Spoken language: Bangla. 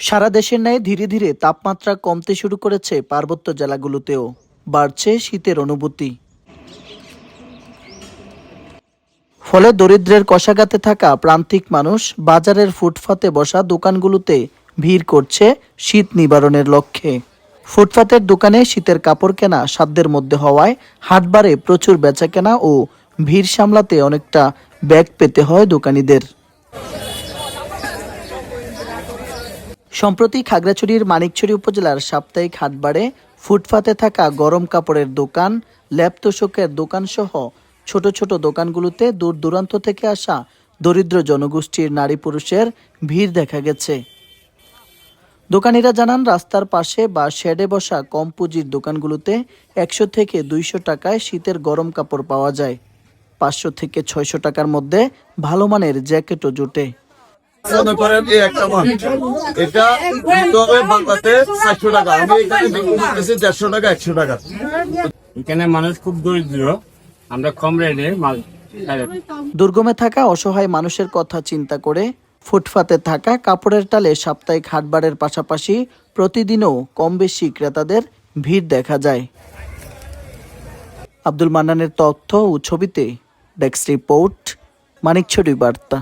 সারা দেশের ন্যায় ধীরে ধীরে তাপমাত্রা কমতে শুরু করেছে পার্বত্য জেলাগুলোতেও। বাড়ছে শীতের অনুভূতি। ফলে দরিদ্রের কষাঘাতে থাকা প্রান্তিক মানুষ বাজারের ফুটপাতে বসা দোকানগুলোতে ভিড় করছে শীত নিবারণের লক্ষ্যে। ফুটপাতের দোকানে শীতের কাপড় কেনা সাধ্যের মধ্যে হওয়ায় হাটবারে প্রচুর বেচাকেনা ও ভিড় সামলাতে অনেকটা ব্যাগ পেতে হয় দোকানীদের। সম্প্রতি খাগড়াছড়ির মানিকছড়ি উপজেলার সাপ্তাহিক হাটবারে ফুটপাতে থাকা গরম কাপড়ের দোকান তোষকের দোকান সহ ছোট ছোট দোকানগুলোতে দূর দূরান্ত থেকে আসা দরিদ্র জনগোষ্ঠীর নারী পুরুষের ভিড় দেখা গেছে। দোকানিরা জানান, রাস্তার পাশে বা শেডে বসা কম পুঁজির দোকানগুলোতে একশো থেকে দুইশো টাকায় শীতের গরম কাপড় পাওয়া যায়। পাঁচশো থেকে ছয়শো টাকার মধ্যে ভালো মানের জ্যাকেটও জুটে। মনে করেন এই একটা মাল। এটা দিতে বাংলাতে চারশো টাকা। আমি এখানে বিক্রি করতেছি দেড়শো টাকা একশো টাকা। এখানে মানুষ খুব দরিদ্র। আমরা কম রেটে মাল দুর্গমে থাকা অসহায় মানুষের কথা চিন্তা করে ফুটপাতে থাকা কাপড়ের টালে সাপ্তাহিক হাটবারের পাশাপাশি প্রতিদিনও কম বেশি ক্রেতাদের ভিড় দেখা যায়। আব্দুল মান্নানের তথ্য ও ছবিতে ডেস্ক রিপোর্ট মানিকছড়ি বার্তা।